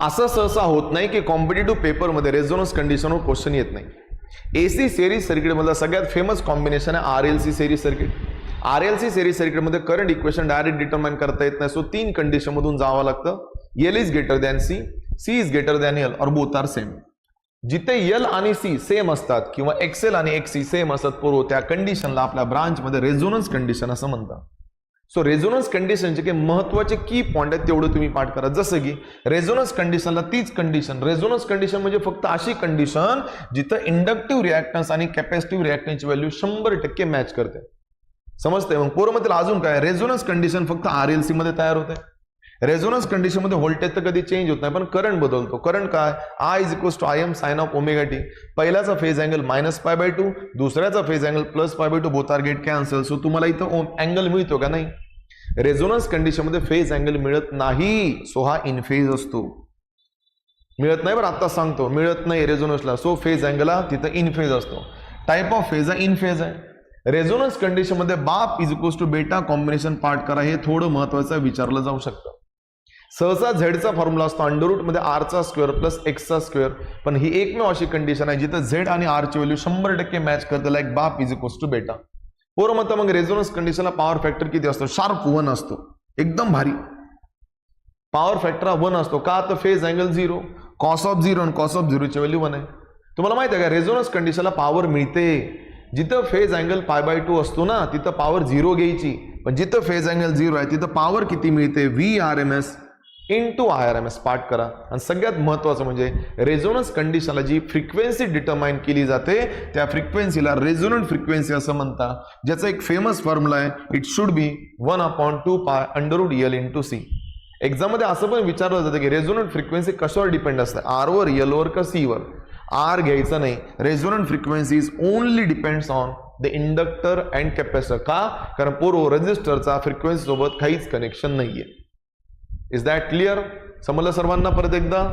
असं सहसा होत नाही की कॉम्पिटेटिव्ह पेपरमध्ये रेझोनन्स कंडिशनवर क्वेश्चन येत नाही. एसी सेरीज सर्किटमधला सगळ्यात फेमस कॉम्बिनेशन आहे R L C series circuit R L C series सर्किटमध्ये करंट इक्वेशन डायरेक्ट डिटर्माइन करता येत नाही. सो तीन कंडिशन मधून जावं लागतं. L is greater than C C is greater than L or both are same जिथे एल आणि सी सेम असतात किंवा एक्सेल आणि एक्सी सेम असतात पूर्व त्या कंडिशनला आपल्या ब्रांचमध्ये रेझोनन्स कंडिशन असं म्हणतात. सो रेझोनन्स कंडिशनचे काही महत्त्वाचे की पॉईंट आहेत तेवढं तुम्ही पाठ करा. जसं की रेझोनन्स कंडिशनला तीच कंडिशन रेझोनन्स कंडिशन म्हणजे फक्त अशी कंडिशन जिथं इंडक्टिव्ह रिॲक्टन्स आणि कॅपॅसिटिव्ह रिॲक्टन्सची व्हॅल्यू शंभर टक्के मॅच करते. समजतंय? मग पोरमधील अजून काय? रेझोनन्स कंडिशन फक्त आर एल सी मध्ये तयार होते रेझोनन्स कंडिशनमध्ये व्होल्टेज तर कधी चेंज होत नाही पण करंट बदलतो. करंट काय? I is equals to I M sine of omega t पहिल्याचा phase angle minus pi by two दुसऱ्याचा phase angle plus pi by two बोतार get cancel so तुम्हाला इथं अँगल मिळतो का नाही? रेझोनन्स कंडिशनमध्ये फेज अँगल मिळत नाही. सो हा इनफेज असतो. मिळत नाही बरं आत्ता सांगतो. मिळत नाही रेझोनन्सला सो फेज अँगल तिथं इनफेज असतो. टाईप ऑफ फेज हा इनफेज आहे. रेझोनन्स कंडिशनमध्ये बाप इज इक्वल्स टू बेटा कॉम्बिनेशन पार्ट करा. हे थोडं महत्वाचं विचारलं जाऊ शकतं. सहसा झेडचा फॉर्म्युला असतो. अंडररूटमध्ये आरचा स्क्वेअर प्लस एक्सचा स्क्वेअर. पण ही एकमेव अशी कंडिशन आहे जिथं झेड आणि आरची व्हॅल्यू शंभर टक्के मॅच करते लाईक बाप इज इक्वल्स टू बेटा पोरं म्हणतं मग रेझोनन्स कंडिशनला पॉवर फॅक्टर किती असतो? शार्प वन असतो. एकदम भारी. पॉवर फॅक्टर वन असतो. का? तर phase angle zero cos of zero आणि कॉस ऑफ झिरोची व्हॅल्यू वन आहे. तुम्हाला माहिती आहे का? रेझोनन्स कंडिशनला पॉवर मिळते. जिथं phase angle pi by two असतो ना तिथं पॉवर झिरो घ्यायची. पण जिथं फेज अँगल झिरो आहे तिथं पॉवर किती मिळते? V R M S into I R M S part करा. आणि सगळ्यात महत्त्वाचं म्हणजे रेझोनन्स कंडिशनला जी फ्रिक्वेन्सी डिटरमाइन केली जाते त्या फ्रिक्वेन्सीला रेझोनंट फ्रिक्वेन्सी असं म्हणतात. ज्याचा एक फेमस फॉर्म्युला आहे it should be one upon two pi under root L into C एक्झाममध्ये असं पण विचारलं जातं की रेझोनंट फ्रिक्वेन्सी कशावर डिपेंड असते? आरवर एलवर का सीवर आर घ्यायचं नाही. Resonant frequency is only depends on the inductor and capacitor का? कारण पूर्व रजिस्टरचा फ्रिक्वेन्सीसोबत काहीच कनेक्शन नाही आहे इज दॅट क्लिअर समजलं सर्वांना परत एकदा.